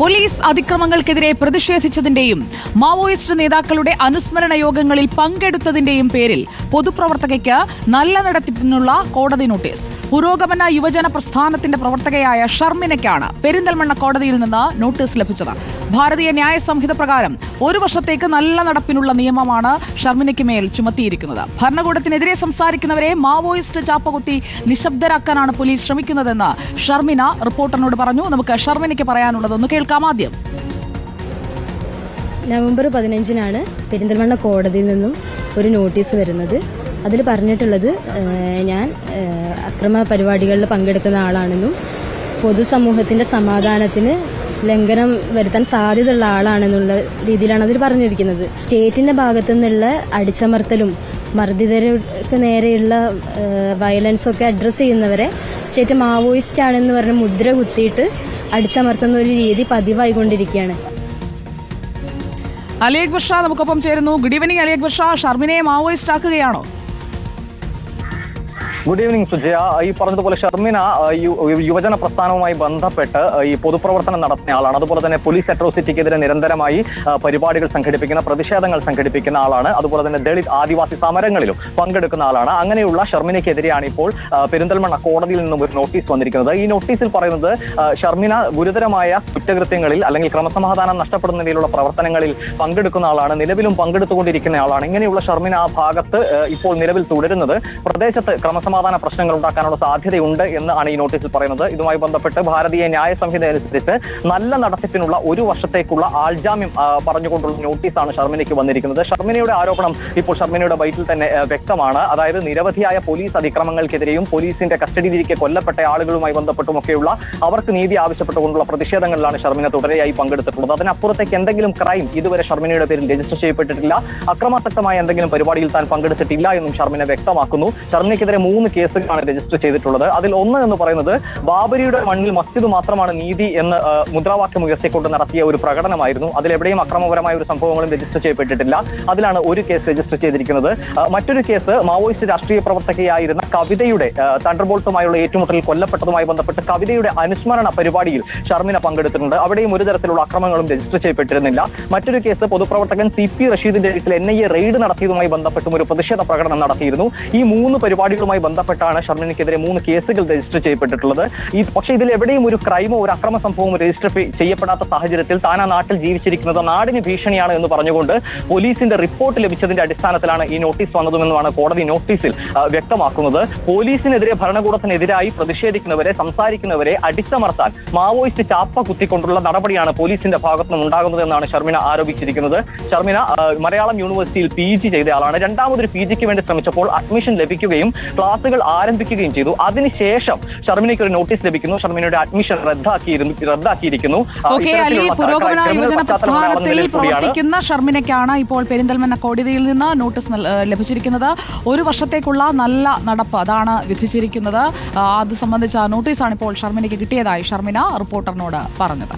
Police അതിക്രമങ്ങൾക്കെതിരെ പ്രതിഷേധിച്ചതിന്റെയും Maoist നേതാക്കളുടെ അനുസ്മരണ യോഗങ്ങളിൽ പങ്കെടുത്തതിന്റെയും പേരിൽ പൊതുപ്രവർത്തകയ്ക്ക് നല്ല നടത്തിപ്പിനുള്ള കോടതി നോട്ടീസ്. പുരോഗമന യുവജന പ്രസ്ഥാനത്തിന്റെ പ്രവർത്തകയായ ഷർമിനയ്ക്കാണ് പെരിന്തൽമണ്ണ കോടതിയിൽ നിന്ന് നോട്ടീസ് ലഭിച്ചത്. ഭാരതീയ ന്യായ സംഹിത പ്രകാരം ഒരു വർഷത്തേക്ക് നല്ല നടപ്പിനുള്ള നിയമമാണ് ഷർമിനയ്ക്ക് മേൽ ചുമത്തിയിരിക്കുന്നത്. ഭരണകൂടത്തിനെതിരെ സംസാരിക്കുന്നവരെ മാവോയിസ്റ്റ് ചാപ്പകുത്തി നിശബ്ദരാക്കാനാണ് പോലീസ് ശ്രമിക്കുന്നതെന്ന് ഷർമിന റിപ്പോർട്ടറിനോട് പറഞ്ഞു. നമുക്ക് ഷർമിനയ്ക്ക് പറയാനുള്ളതൊന്ന് കേൾക്കാം. ആദ്യം നവംബർ പതിനഞ്ചിനാണ് പെരിന്തൽമണ്ണ കോടതിയിൽ നിന്നും ഒരു നോട്ടീസ് വരുന്നത്. അതിൽ പറഞ്ഞിട്ടുള്ളത് ഞാൻ അക്രമ പരിപാടികളിൽ പങ്കെടുക്കുന്ന ആളാണെന്നും പൊതുസമൂഹത്തിന്റെ സമാധാനത്തിന് ലംഘനം വരുത്താൻ സാധ്യതയുള്ള ആളാണെന്നുള്ള രീതിയിലാണ് അതിൽ പറഞ്ഞിരിക്കുന്നത്. സ്റ്റേറ്റിന്റെ ഭാഗത്തു നിന്നുള്ള അടിച്ചമർത്തലും മർദ്ദിതർക്ക് നേരെയുള്ള വയലൻസൊക്കെ അഡ്രസ്സ് ചെയ്യുന്നവരെ സ്റ്റേറ്റ് മാവോയിസ്റ്റ് ആണെന്ന് പറഞ്ഞ് മുദ്ര കുത്തിയിട്ട് അടിച്ചമർത്തുന്ന ഒരു രീതി പതിവായി കൊണ്ടിരിക്കുകയാണ് അക്ബർ ഷാ നമുക്കൊപ്പം ചേരുന്നു. ഗുഡ് ഈവനിങ് അലി അക്ബർ ഷാ ഷർമിനയെ മാവോയിസ്റ്റ് ആക്കുകയാണോ ഗുഡ് ഈവനിങ് സുജയ. ഈ പറഞ്ഞതുപോലെ ഷർമിന യുവജന പ്രസ്ഥാനവുമായി ബന്ധപ്പെട്ട് ഈ പൊതുപ്രവർത്തനം നടത്തുന്ന ആളാണ്. അതുപോലെ തന്നെ പോലീസ് അട്രോസിറ്റിക്കെതിരെ നിരന്തരമായി പരിപാടികൾ സംഘടിപ്പിക്കുന്ന പ്രതിഷേധങ്ങൾ സംഘടിപ്പിക്കുന്ന ആളാണ്. അതുപോലെ തന്നെ ദളിത് ആദിവാസി സമരങ്ങളിലും പങ്കെടുക്കുന്ന ആളാണ്. അങ്ങനെയുള്ള ഷർമിനയ്ക്കെതിരെയാണ് ഇപ്പോൾ പെരിന്തൽമണ്ണ കോടതിയിൽ നിന്നും ഒരു നോട്ടീസ് വന്നിരിക്കുന്നത്. ഈ നോട്ടീസിൽ പറയുന്നത് ഷർമിന ഗുരുതരമായ കുറ്റകൃത്യങ്ങളിൽ അല്ലെങ്കിൽ ക്രമസമാധാനം നഷ്ടപ്പെടുന്ന രീതിയിലുള്ള പ്രവർത്തനങ്ങളിൽ പങ്കെടുക്കുന്ന ആളാണ്. നിലവിലും പങ്കെടുത്തുകൊണ്ടിരിക്കുന്ന ആളാണ്. ഇങ്ങനെയുള്ള ഷർമിന ആ ഭാഗത്ത് ഇപ്പോൾ നിലവിൽ തുടരുന്നത്. പ്രദേശത്ത് ക്രമസമാധാന പ്രശ്നങ്ങൾ ഉണ്ടാക്കാനുള്ള സാധ്യതയുണ്ട് എന്നാണ് ഈ നോട്ടീസിൽ പറയുന്നത്. ഇതുമായി ബന്ധപ്പെട്ട് ഭാരതീയ ന്യായ സംഹിത അനുസരിച്ച് നല്ല നടത്തിപ്പിനുള്ള ഒരു വർഷത്തേക്കുള്ള ആൾജാമ്യം പറഞ്ഞുകൊണ്ടുള്ള നോട്ടീസാണ് ഷർമിനയ്ക്ക് വന്നിരിക്കുന്നത്. ഷർമിനയുടെ ആരോപണം ഇപ്പോൾ ഷർമിനയുടെ ബൈറ്റിൽ തന്നെ വ്യക്തമാണ്. അതായത് നിരവധിയായ പോലീസ് അതിക്രമങ്ങൾക്കെതിരെയും പോലീസിന്റെ കസ്റ്റഡിയിലിരിക്കെ കൊല്ലപ്പെട്ട ആളുകളുമായി ബന്ധപ്പെട്ടുമൊക്കെയുള്ള അവർക്ക് നീതി ആവശ്യപ്പെട്ടുകൊണ്ടുള്ള പ്രതിഷേധങ്ങളിലാണ് ഷർമിന തുടരെയായി പങ്കെടുത്തിട്ടുള്ളത്. അതിനപ്പുറത്തേക്ക് എന്തെങ്കിലും ക്രൈം ഇതുവരെ ഷർമിനയുടെ പേരിൽ രജിസ്റ്റർ ചെയ്യപ്പെട്ടിട്ടില്ല. അക്രമാസക്തമായ എന്തെങ്കിലും പരിപാടിയിൽ താൻ പങ്കെടുത്തിട്ടില്ല എന്നും ഷർമിന വ്യക്തമാക്കുന്നു. ഷർമിനയ്ക്കെതിരെ മൂന്ന് കേസുകളാണ് രജിസ്റ്റർ ചെയ്തിട്ടുള്ളത്. അതിൽ ഒന്ന് എന്ന് പറയുന്നത് ബാബരിയുടെ മണ്ണിൽ മസ്ജിദ് മാത്രമാണ് നീതി എന്ന് മുദ്രാവാക്യം ഉയർത്തിക്കൊണ്ട് നടത്തിയ ഒരു പ്രകടനമായിരുന്നു. അതിലെവിടെയും അക്രമപരമായ ഒരു സംഭവങ്ങളും രജിസ്റ്റർ ചെയ്യപ്പെട്ടിട്ടില്ല. അതിലാണ് ഒരു കേസ് രജിസ്റ്റർ ചെയ്തിരിക്കുന്നത്. മറ്റൊരു കേസ് മാവോയിസ്റ്റ് രാഷ്ട്രീയ പ്രവർത്തകയായിരുന്ന കവിതയുടെ തണ്ടർബോൾട്ടുമായുള്ള ഏറ്റുമുട്ടലിൽ കൊല്ലപ്പെട്ടതുമായി ബന്ധപ്പെട്ട് കവിതയുടെ അനുസ്മരണ പരിപാടിയിൽ ഷർമിന പങ്കെടുത്തിട്ടുണ്ട്. അവിടെയും ഒരു തരത്തിലുള്ള അക്രമങ്ങളും രജിസ്റ്റർ ചെയ്യപ്പെട്ടിരുന്നില്ല. മറ്റൊരു കേസ് പൊതുപ്രവർത്തകൻ സി പി റഷീദിന്റെ വീട്ടിൽ എൻ ഐ എ റെയ്ഡ് നടത്തിയതുമായി ബന്ധപ്പെട്ടും ഒരു പ്രതിഷേധ പ്രകടനം നടത്തിയിരുന്നു. ഈ മൂന്ന് പരിപാടികളുമായി ബന്ധപ്പെട്ടാണ് ഷർമിനയ്ക്കെതിരെ മൂന്ന് കേസുകൾ രജിസ്റ്റർ ചെയ്യപ്പെട്ടിട്ടുള്ളത്. ഈ പക്ഷേ ഇതിൽ എവിടെയും ഒരു ക്രൈമോ ഒരു അക്രമ സംഭവമോ രജിസ്റ്റർ ചെയ്യപ്പെടാത്ത സാഹചര്യത്തിൽ താൻ ആ നാട്ടിൽ ജീവിച്ചിരിക്കുന്നത് നാടിന് ഭീഷണിയാണ് എന്ന് പറഞ്ഞുകൊണ്ട് പോലീസിന്റെ റിപ്പോർട്ട് ലഭിച്ചതിന്റെ അടിസ്ഥാനത്തിലാണ് ഈ നോട്ടീസ് വന്നതുമെന്നാണ് കോടതി നോട്ടീസിൽ വ്യക്തമാക്കുന്നത്. പോലീസിനെതിരെ ഭരണകൂടത്തിനെതിരായി പ്രതിഷേധിക്കുന്നവരെ സംസാരിക്കുന്നവരെ അടിച്ചമർത്താൻ മാവോയിസ്റ്റ് ചാപ്പ കുത്തിക്കൊണ്ടുള്ള നടപടിയാണ് പോലീസിന്റെ ഭാഗത്തു നിന്നുണ്ടാകുന്നതെന്നാണ് ഷർമിന ആരോപിച്ചിരിക്കുന്നത്. ഷർമിന മലയാളം യൂണിവേഴ്സിറ്റിയിൽ പി ജി ചെയ്തയാളാണ്. രണ്ടാമതൊരു പി ജിക്ക് വേണ്ടി ശ്രമിച്ചപ്പോൾ അഡ്മിഷൻ ലഭിക്കുകയും ക്ലാസുകൾ ആരംഭിക്കുകയും ചെയ്തു. അതിനുശേഷം ശർമിനിക്ക് ഒരു നോട്ടീസ് ലഭിക്കുന്നു. ഷർമിനയുടെ അഡ്മിഷൻ റദ്ദാക്കിയിരുന്നു റദ്ദാക്കിയിരിക്കുന്നു. പ്രവർത്തിക്കുന്ന ഷർമിനയ്ക്കാണ് ഇപ്പോൾ പെരിന്തൽമണ്ണ കോടതിയിൽ നിന്ന് നോട്ടീസ് ലഭിച്ചിരിക്കുന്നത്. ഒരു വർഷത്തേക്കുള്ള നല്ല നടപ്പ് അതാണ് വിധിച്ചിരിക്കുന്നത്. അത് സംബന്ധിച്ച നോട്ടീസാണ് ഇപ്പോൾ ഷർമിനയ്ക്ക് കിട്ടിയതായി ഷർമിന റിപ്പോർട്ടറിനോട് പറഞ്ഞത്.